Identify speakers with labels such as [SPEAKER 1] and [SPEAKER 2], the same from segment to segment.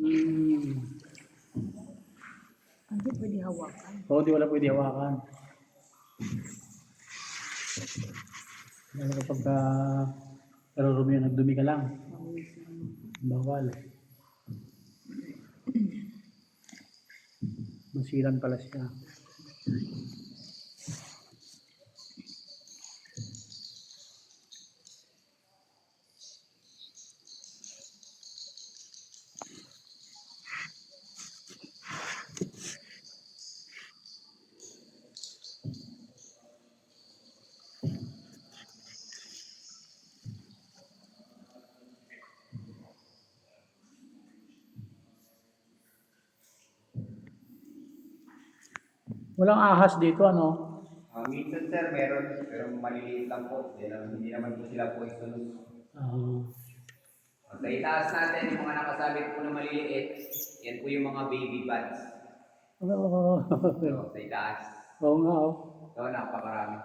[SPEAKER 1] Hmm.
[SPEAKER 2] Hindi pwede hawakan.
[SPEAKER 1] Oo, di wala pwede hawakan. Lalo kapag ka narurumi yun, nagdumi ka lang. Bawal. Masilan pala siya. Walang ahas dito, ano?
[SPEAKER 3] Ah, minsan sir, meron, pero maliliit lang po. Hindi naman, hindi naman po sila poisonous.
[SPEAKER 1] Ah,
[SPEAKER 3] Ah, Sa itaas natin, yung mga nakasabit po na maliliit, yan po yung mga baby bats.
[SPEAKER 1] Oo,
[SPEAKER 3] So, sa itaas.
[SPEAKER 1] Oo nga, oh.
[SPEAKER 3] So, napakarami.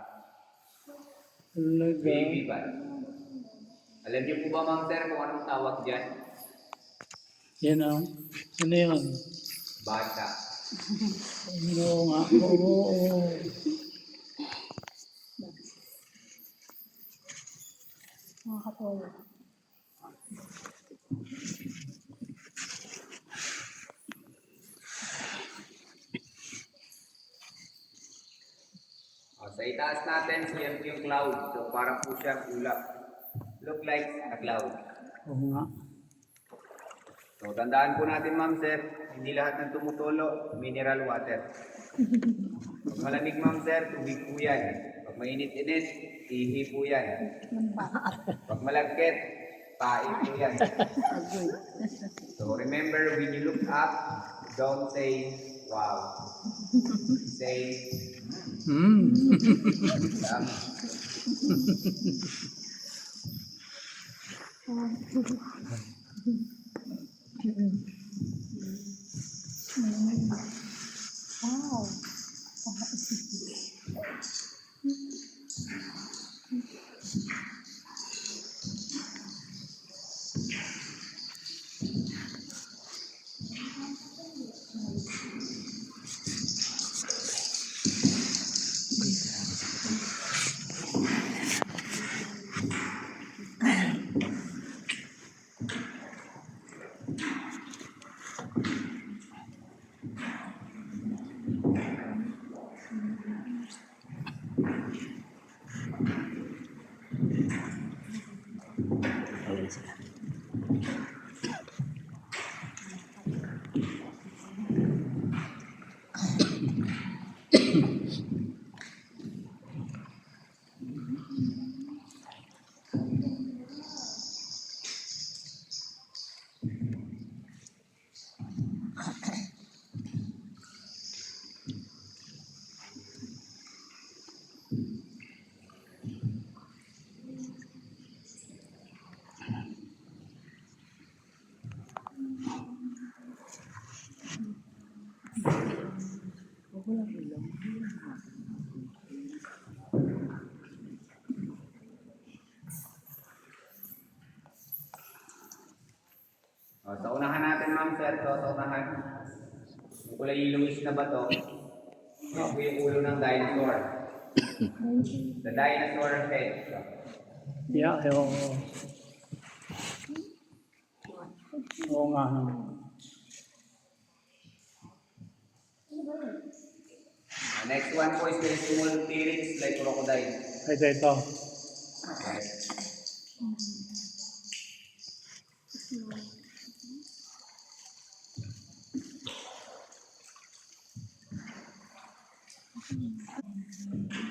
[SPEAKER 1] Talaga.
[SPEAKER 3] Baby bats. Alam niyo po ba, ma'am sir, kung anong tawag dyan?
[SPEAKER 1] Yan, oh. Ano yun?
[SPEAKER 3] Bata.
[SPEAKER 1] Oo nga. Oo.
[SPEAKER 2] Nakakatawa.
[SPEAKER 3] Oh, sa itaas natin, so yan yung cloud. So, parang po siyang ulap. Look like a cloud.
[SPEAKER 1] Oo nga.
[SPEAKER 3] So, tandaan po natin, ma'am sir, hindi lahat ng tumutulo, mineral water. Pag malamig, ma'am sir, tubig po yan. Pag mainit-init, ihi po yan. Pag malagkit, pain po yan. So, remember, when you look up, don't say, wow. Say,
[SPEAKER 1] Hmm.
[SPEAKER 3] um,
[SPEAKER 2] Wow.
[SPEAKER 3] Oh, sa unahan natin, ma'am sir, so, sa unahan, yung kulay ilumis na bato, yan po yung ulo ng dinosaur. The dinosaur head.
[SPEAKER 1] Yeah, oo. Oo nga. no.
[SPEAKER 3] The next one po is very small T-Rex like crocodile.
[SPEAKER 1] Ito, ito.
[SPEAKER 3] Okay.